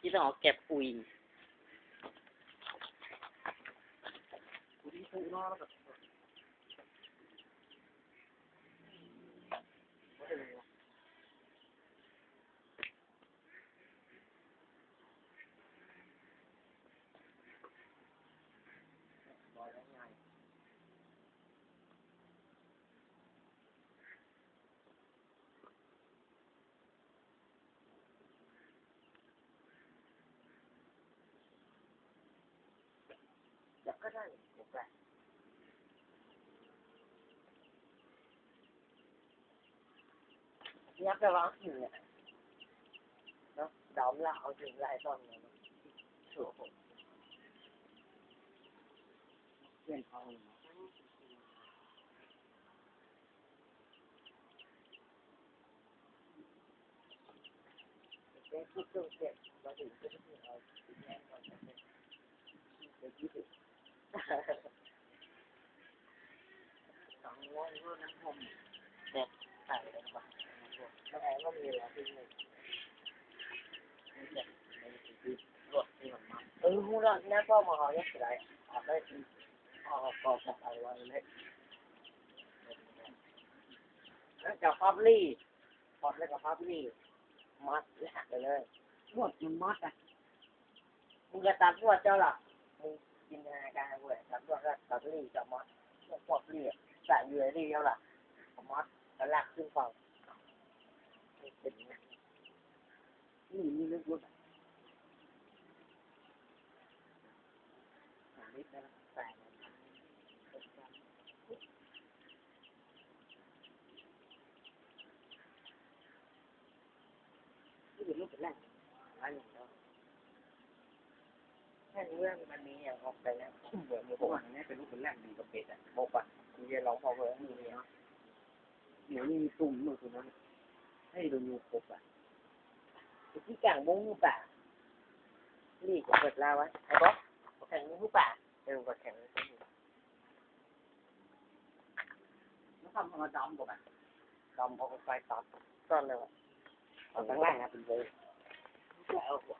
ที่สองเก็บปุย กูที่ฟูนอกแล้วแบบอยากก็ได้โอเคยักษ์ไปวางหินเนี่ ยเนาะดองหลายตอนเลยเนาะชัวร์ผมเพื่อนเขาเป็นที่เครื่องเก็บมาถึงที่ที่เราแย่งก่อนจะเป็นเป็นที่ถึงสองร้อยรถน้ำพมเนี่ยใส่เลยป่ะแล้วไงก็มีแล้วที่นี่เนี่นี่รถที่มันมาเออหูละเนี่ยก็มาเอาเนี่ยสิไรอาจจะเอากองกับอะไรเลยแล้วกับพับลี่พอดแล้วกับพับลี่มัดแหลกไปเลยหมดมันมัดอะมึงจะตัดพวดเจ้าล่ะมึง จินตนาการเว้ยตัดพวก็ตัดลี่กับมัดพวกพวกลี่อะใส่อยู่ในลี่เจ้าล่ะมัดแล้วลากขึ้นฝั่งนี่เป็นไงนี่มีเรื่องรถสามลิตรนะใส่ในที่เป็นรถเป็นแรกอันนี้เนาะ แค่เรื่องมันมีอย่างออกไปแล้วเหมือนเพราะว่าเนี่ยเป็นรถเป็นแรกดีกับเป็ดอะบอกว่ามึงจะร้องพอเพื่อนมึงเนี่ยเดี๋ยวนี้มีตุ่มหนูตัวนั้นให้ดูยูครบอะที่กลางมุ้งป่าลี่ก็เปิดลาวไว้ไอ้บ๊อบแข่งมุ้งป่าเออก็แข่งแล้วทำมาดำกับอะดอมเอาไฟตัดซ่อนเลยวะเอาข้างล่างนะเป็นเลยแก้วไอ้พวก